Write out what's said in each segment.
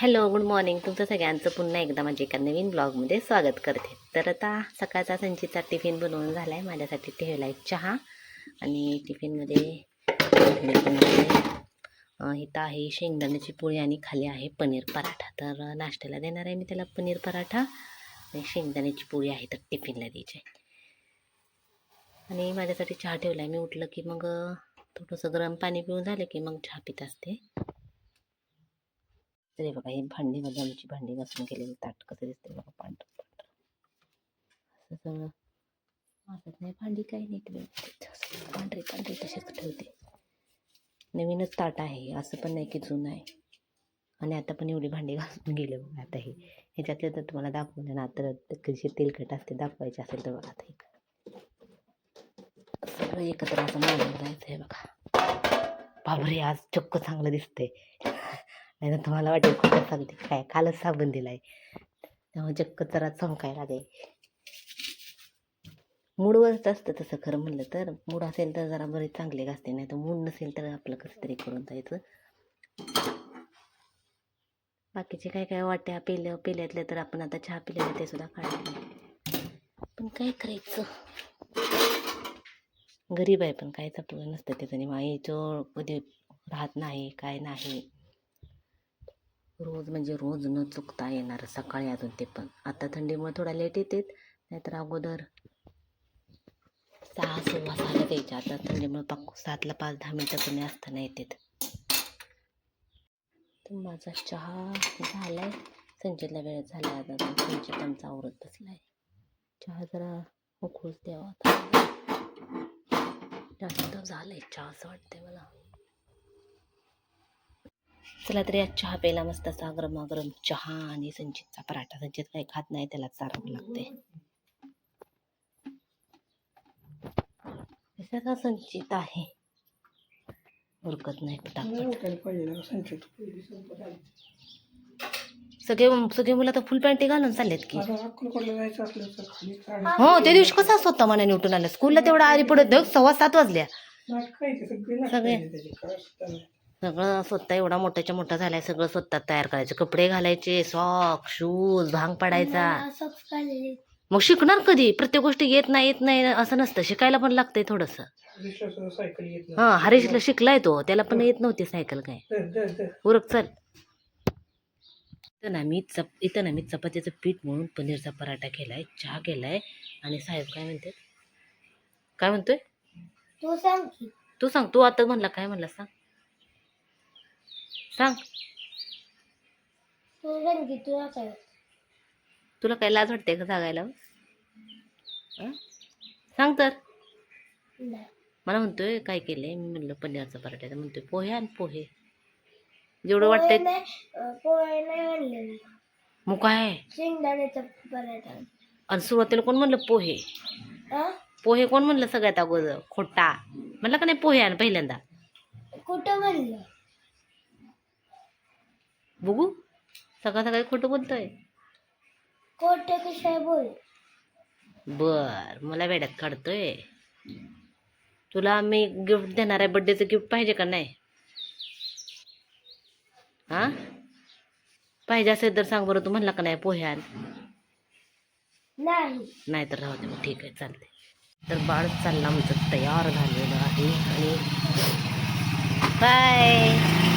Hello good morning. तुमचं सगळ्यांचं पुन्हा एकदा माझ्या एका नवीन ब्लॉगमध्ये स्वागत करते. तर आता सकाळचा संचितचा टिफिन बनवून झाला आहे माझ्यासाठी ठेवला आहे चहा आणि टिफिनमध्ये इथं आहे शेंगदाण्याची पोळी आणि खाली आहे पनीर पराठा. तर नाश्त्याला देणार आहे मी त्याला पनीर पराठा आणि शेंगदाण्याची पोळी आहे तर टिफिनला द्यायची आणि माझ्यासाठी चहा ठेवला आहे मी उठलं की मग थोडंसं गरम पाणी पिऊन झालं की मग चहा पित असते. तरी बघा. हे भांडी मध्ये आमची भांडी घासून केलेली ताट कसं दिसते बघा. पांढर पांढर. असं सगळं वाटत नाही. भांडी काही नीट व्यवस्थित पांढरे पांढरे तसेच ठेवते. नवीनच ताट आहे. असं पण नाही की जुनं आहे. आणि आता पण एवढी भांडी घासून गेले बघा. आता हे ह्याच्यातले तर तुम्हाला दाखवलं ना. तर कशी तेलकट असते दाखवायचे असेल तर बघा आता हे. सगळं एकत्र असं मांडून जायचं आहे बघा. बाबरे आज चक्क चांगलं दिसतंय. नाही तर तुम्हाला वाटेल कुठं सांगते काय कालच साबण दिलाय. त्यामुळे चक्क जरा चमकायला लागेल. मूडवरच असतं तसं खरं म्हणलं तर. मूड असेल तर जरा बरे चांगले घासते नाही तर मूड नसेल तर आपलं कसं तरी करून जायचं. बाकीचे काय काय वाट्या पेल्या पेल्यातल्या तर आपण आता चहा पिलेलं ते सुद्धा काढले पण काय करायचं? गरीब आहे पण काय आपलं नसतं त्याचं. माईचं कधी राहत नाही काय नाही. रोज म्हणजे रोज न चुकता येणार सकाळी अजून ते पण. आता थंडीमुळे थोडा लेट येतात नाहीतर अगोदर सहा सव्वा सहाला द्यायच्या आता थंडीमुळे पाक सातला पाच दहा मिनटं कमी असताना येतात. तर माझा चहा झालाय. संचितला वेळ झाला आता. संचित आमचा आवरत बसलाय. चहा जरा उकळूच द्यावा आता. जास्त आहे चहा असं वाटतंय मला. चला तरी आज चहा प्यायला मस्त असा गरमागरम चहा आणि संचितचा पराठा. संचित काही खात नाही त्याला चारावं लागते संचित आहे? उरकत नाही पटापट. सगळे सगळे मुलं आता फुल पॅन्टी घालून चाललेत की. हो त्या दिवशी कसा स्वतः मनाने उठून आलं. स्कूलला तेवढा पुढे धग सव्वा सात वाजल्या. सगळे सगळं स्वतः एवढा मोठ्याच्या मोठा झालाय सगळं स्वतः तयार करायचं. कपडे घालायचे सॉक शूज भांग पडायचा. मग शिकणार कधी? प्रत्येक गोष्टी येत नाही येत नाही असं नसतं. शिकायला पण लागतंय थोडस. हा हरीशला शिकलाय तो. त्याला पण येत नव्हती सायकल काय. उरक चल. इथं ना मी चप इथं ना मी चपातीचं पीठ म्हणून पनीरचा पराठा केलाय चहा केलाय आणि साहेब काय म्हणते काय म्हणतोय? तू सांग तू सांग तू आता म्हणला काय म्हणला सांग? सांग. की तुला काय तुला काय लाज वाटते का सांगायला? हं? सांग तर. मला म्हणतोय काय केलंय? मी म्हणलं पनीरचा पराठा तर म्हणतोय पोहे आणि पोहे. जेवढं वाटतंय पोहे नाही अं, पोहे नाही आणलेले मग काय? शेंगदाण्याचा पराठा. आणि सुरुवातीला कोण म्हणलं पोहे? हा पोहे कोण म्हणलं सगळ्यात अगोदर? खोटा. म्हणलं का नाही पोहे आणि पहिल्यांदा. कुठं म्हणलं? बघू. सकाळ सकाळी खोटं बोलतोय. कोठे कशा बोल? बर मला वेड्यात काढतोय. तुला मी गिफ्ट देणार आहे बड्डेचं गिफ्ट पाहिजे का नाही? हा? पाहिजे असेल तर सांग बरं तू म्हणला का नाही पोह्यान नाही. नाही तर राहू दे मग ठीक आहे चालते तर बाळ चालला आमचं तयार झालेलं आहे आणि बाय!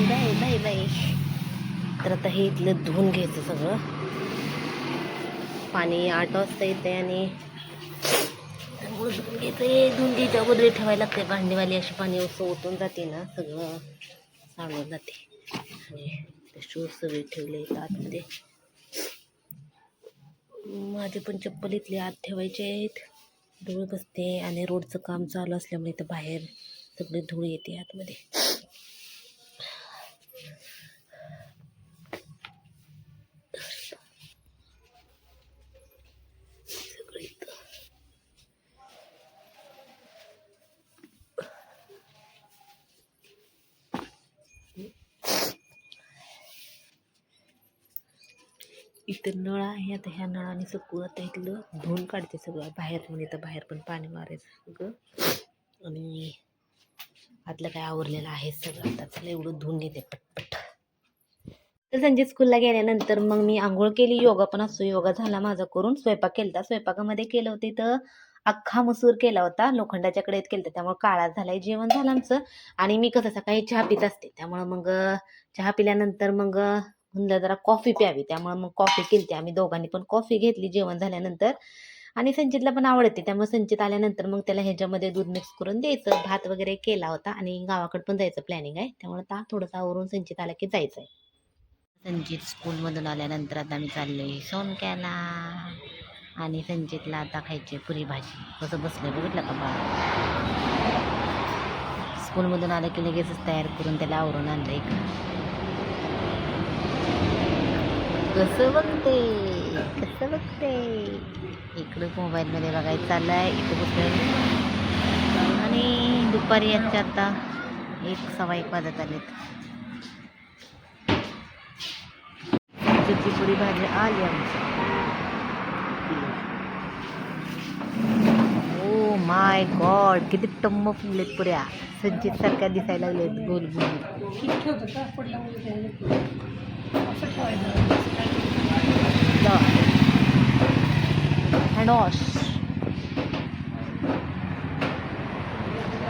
बाय बाय बाय तर आता हे इथलं धुवून घ्यायचं सगळं. पाणी आठ वाजता येते आणि धुवून घ्यायचं धुवून घ्यायच्या अगोदर ठेवायला लागते भांडीवाली अशी पाणी असं ओतून जाते ना सगळं सांडून जाते. आणि ते शूज सगळे ठेवले आतमध्ये. माझे पण चप्पल इथले आत ठेवायचे आहेत. धूळ बसते आणि रोडचं काम चालू असल्यामुळे इथं बाहेर सगळी धूळ येते आतमध्ये सगळं इथं इथं नळ आहे आता ह्या नळाने सगळं आता इथलं धुवून काढते सगळं. बाहेर म्हणजे पण इथं बाहेर पण पाणी मारायचं सगळं. आणि आतलं काय आवरलेलं आहे सगळं. आता चला एवढं धुवून घेते पटपट. तर संजय स्कूलला गेल्यानंतर मग मी आंघोळ केली. योगा पण असतो. योगा झाला माझा करून. स्वयंपाक केला स्वयंपाकामध्ये केलं होतं तर अख्खा मसूर केला होता. लोखंडाच्या कडेत केलं होतं त्यामुळे काळा झालाय जेवण झालं आमचं. आणि मी कसं सकाळी चहा पित असते. त्यामुळं मग चहा पिल्यानंतर मग म्हणलं जरा कॉफी प्यावी. त्यामुळे मग कॉफी केली आम्ही दोघांनी. पण कॉफी घेतली जेवण झाल्यानंतर. आणि संचितला पण आवडते. त्यामुळे संचित आल्यानंतर मग त्याला ह्याच्यामध्ये दूध मिक्स करून द्यायचं. भात वगैरे केला होता. आणि गावाकडे पण जायचं प्लॅनिंग आहे. त्यामुळे आता थोडंसं आवरून संचित आला की जायचं आहे संचित स्कूलमधून आल्यानंतर आता आम्ही चाललोय सोनक्याला. आणि संचितला आता खायची पुरी भाजी. कसं बसलं बघितलं का बाळा? स्कूलमधून आलं की लगेचच तयार करून त्याला आवरून आणलं इकडं. कसं बघते? कसं बघते? इकडं मोबाईलमध्ये बघायचं चाललं आहे इकडं कुठं आणि दुपारी याच्या आता एक सव्वा एक वाजत आलेत. संचितची पुरी भाजी आली आमची. ओ माय गॉड किती टम्म फुगलेत पुऱ्या. संचित सारख्या दिसायला लागलेत गोल गोल हँडवॉश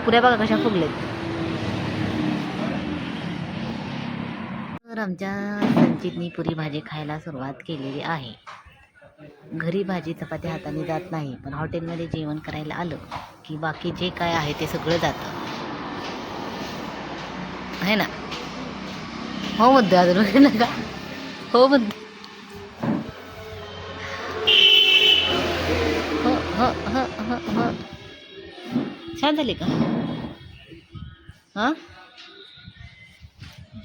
पुऱ्या बघा कशा फुगलेत. तर आमच्या संचितनी पुरी भाजी खायला सुरुवात केलेली आहे. घरी भाजी चपाती हाताने जात नाही पण हॉटेलमध्ये जेवण करायला आलं की बाकी जे काय आहे ते सगळं जातं. आहे ना? हो म्हणते अजून नका. हो बंद हो हो हो हो हो. छान झाले का? हां?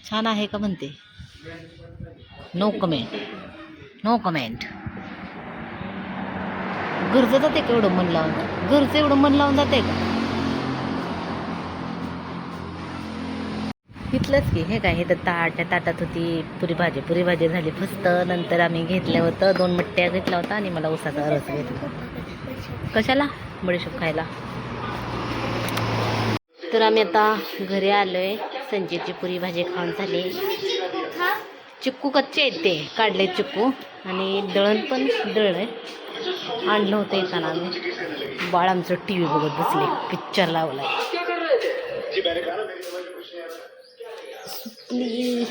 छान आहे का म्हणते? नो कमेंट नो कमेंट गरजं जाते का एवढं मन लावून? घरचं एवढं मन लावून जाते का? इथलंच की हे काय हे तर ताट ताटात होती पुरी भाजी. पुरी भाजी झाली फस्त नंतर आम्ही घेतलं होतं दोन मट्ट्या घेतला होता आणि मला उसाचा रस घेतला कशाला? बडीशोप खायला. तर आम्ही आता घरी आलोय. संजीची पुरी भाजी खाऊन झाली. चिक्कू कच्चे आहेत ते काढले चिक्कू. आणि दळण पण दळण आहे आणलं होतं येताना आम्ही. बाळ आमचं टी व्ही बघत बसले पिक्चर लावलाय. सुटली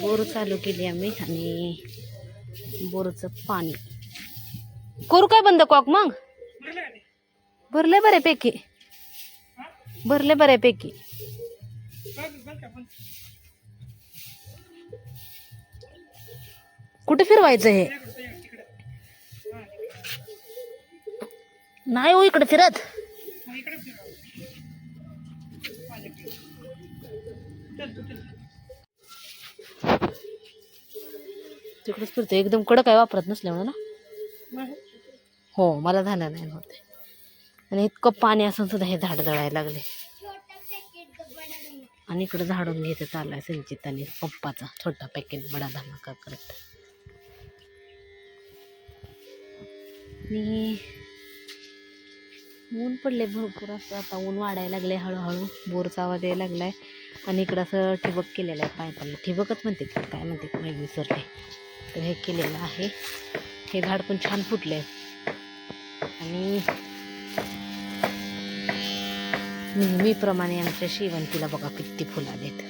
बोर चालू केली आम्ही आणि बोरचं पाणी. करू काय बंद कॉक मग? भरले बऱ्यापैकी. भरले बऱ्यापैकी. कुठे फिरवायचं हे? नाही हो इकडे फिरत. तिकडेच फिरतो एकदम कडक आहे वापरत नसल्यामुळे ना. हो मला झालं नाही होते. आणि इतकं पाणी असून सुद्धा हे झाड जळायला लागले. आणि इकडं झाडून घेते चाललाय आहे संचित आणि पप्पाचा. छोटा पॅकेट बडा धमाका करत. आणि ऊन पडले भरपूर असं. आता ऊन वाढायला लागले हळूहळू. बोरचा आवाज यायला लागला आहे आणि इकडं असं ठिबक केलेलं आहे पायपाला ठिबकच म्हणते की काय म्हणते मी विसरले. तर हे केलेलं आहे. हे झाड पण छान फुटले आणि नेहमीप्रमाणे आमच्या शेवंतीला बघा किती फुलं आलेत.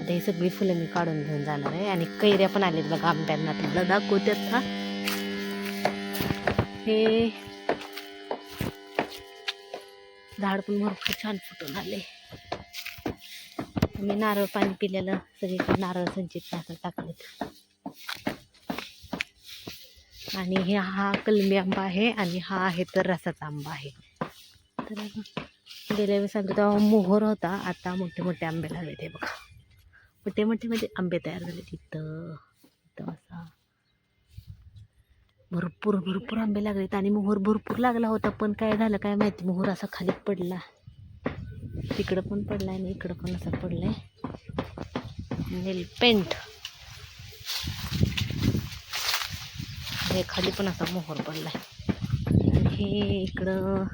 आता ही सगळी फुलं मी काढून घेऊन जाणार आहे. आणि कैऱ्या पण आलेत बघा आंब्यांना. तुम्हाला दाखवतात हा हे झाड पण भरपूर छान फुटून आले. मी नारळ पाणी पिलेलं सगळीकडे नारळ संचित असं टाकलेत. आणि हे हा कलमी आंबा आहे आणि हा आहे तर रसाचा आंबा आहे. तर गेल्या वेळेस सांगतो तेव्हा मोहर होता आता मोठे मोठे आंबे लागले ते बघा. मोठे मोठे म्हणजे आंबे तयार झाले तिथं तिथं असा भरपूर भरपूर आंबे लागलेत आणि मोहर भरपूर लागला होता पण काय झालं काय माहिती? मोहर असा खाली पडला. तिकडं पण पडला आणि इकडं पण असं आहे नेल पेंट. हे खाली पण असा मोहर पडला आहे हे इकडं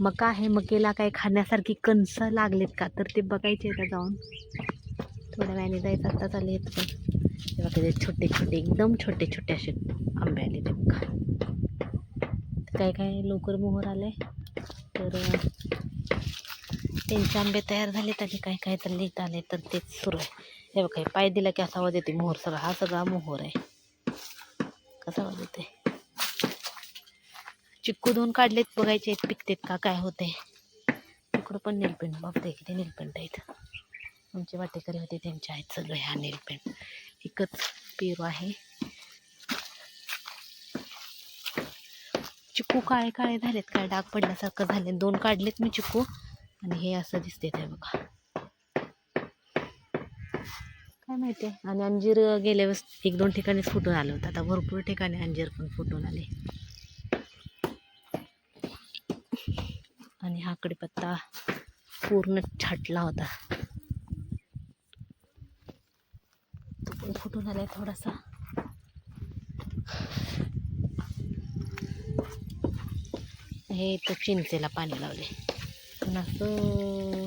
मका आहे मकेला काय खाण्यासारखी कणसं लागलेत का? तर ते बघायचे का जाऊन. थोड्या वेळाने जायचं आता चालले आहेत पण. हे छोटे छोटे एकदम छोटे छोटे असे आंबे आले ते बघा काय काय लवकर मोहर आले तर त्यांचे आंबे तयार झालेत आणि काय काय तर लिहित आले तर तेच सुरू आहे. हे बघा पाय दिला की असा आवाज येते मोहर सगळा. हा सगळा मोहर आहे. कसा आवाज येते चिक्कू दोन काढलेत बघायचे आहेत पिकतेत का काय होते इकडं पण नेलपेंट बापरे किती नेलपेंट आहेत. आमचे वाटेकरी होते त्यांचे आहेत सगळे हा नेलपेंट. एकच पेरू आहे. चिक्कू काळे काळे झालेत काय डाग पडण्यासारखं झाले दोन काढलेत मी चिक्कू आणि हे असं दिसते ते बघा. काय माहिती आहे आणि अंजीर गेल्या वेळेस एक दोन ठिकाणीच फुटून आलं होतं. आता भरपूर ठिकाणी अंजीर पण फुटून आले. आणि हा कडीपत्ता पूर्ण छाटला होता तो पण फुटून आलाय थोडासा. हे तर चिंचेला पाणी लावले पण असं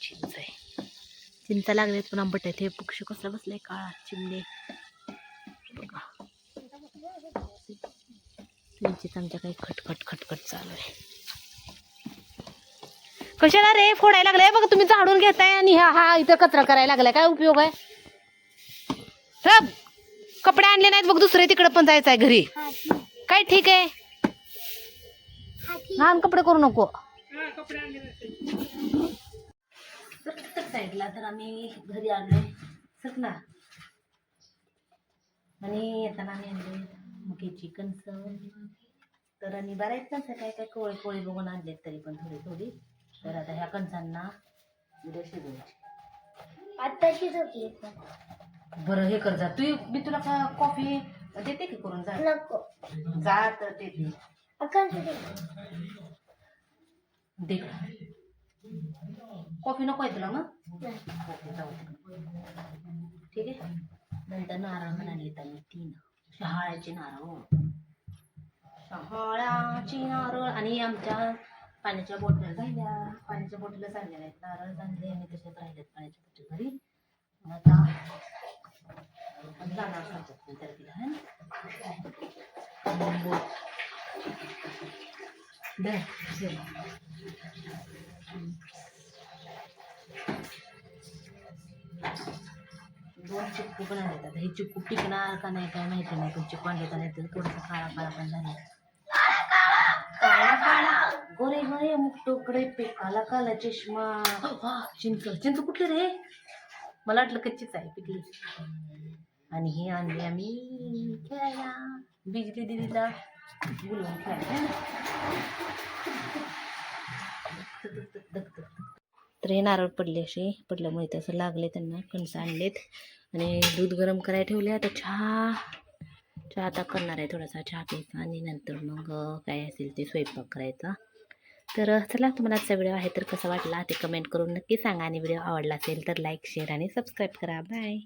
चिंच आहे चिंचा लागलेत पण आंबट आहेत हे पक्षी कसला बसलाय काळा चिमणे. बघा. चिंचेत आमच्या काही खटखट खटखट चालू आहे. कशाला रे? फोडायला लागलाय. बघा तुम्ही झाडून घेताय आणि हा हा इथं कचरा करायला लागलाय. काय उपयोग आहे? रब कपडे आणले नाहीत. बघ दुसरे तिकडे पण जायचं आहे घरी काय ठीक आहे? लहान कपडे करू नको. साईडला तर आम्ही घरी सकना आणि येताना आम्ही आणले. कणस. तर आणि बऱ्याच कणसं काय काय कोळी कोळी बघून आणलेत तरी पण थोडी थोडी. तर आता ह्या कणसांना उद्या शिजवायची. आत्ताशीच होती बरं हे कर जा. तू मी तुला का कॉफी देते की करून जा? नको. जा तर देते दे. कॉफी नको आहे तुला मग? जाऊ. ठीक आहे? नंतर नारळ आणले त्यांनी तीन. शहाळ्याचे नारळ. शहाळ्याची नारळ आणि आमच्या पाण्याच्या बॉटल राहिल्या पाण्याच्या बॉटल चाललेल्या आहेत. नारळ आणले आणि तसेच राहिल्यात पाण्याच्या बॉटल घरी. आता आपण जाणार सांगतात नंतर तिला दोन चिक्कू पण आणले आता हे चिक्कू टिकणार का नाही काय माहिती नाही. पण चिक्कू आणले तर तर थोडंसं काळा काळा पण झाला अरे गोरे अमुक टोकडे पे काला काला चष्मा. वा, चिंच चिंच कुठले रे? मला वाटलं कच्चीच आहे पिकली. आणि हे आणली आम्ही खेळायला. बिजली दिदीला बोलवून खेळायला तर हे नारळ पडले असे पडल्यामुळे तसं लागले त्यांना कणसं आणलेत. आणि दूध गरम करायला ठेवले आता चहा. चहा आता करणार आहे थोडासा चहा प्यायचा आणि नंतर मग काय असेल ते स्वयंपाक करायचा. तर चला तुम्हाला आजचा व्हिडिओ आहे तर कसा वाटला ते कमेंट करून नक्की सांगा आणि व्हिडिओ आवडला असेल तर लाईक शेअर आणि सबस्क्राईब करा. बाय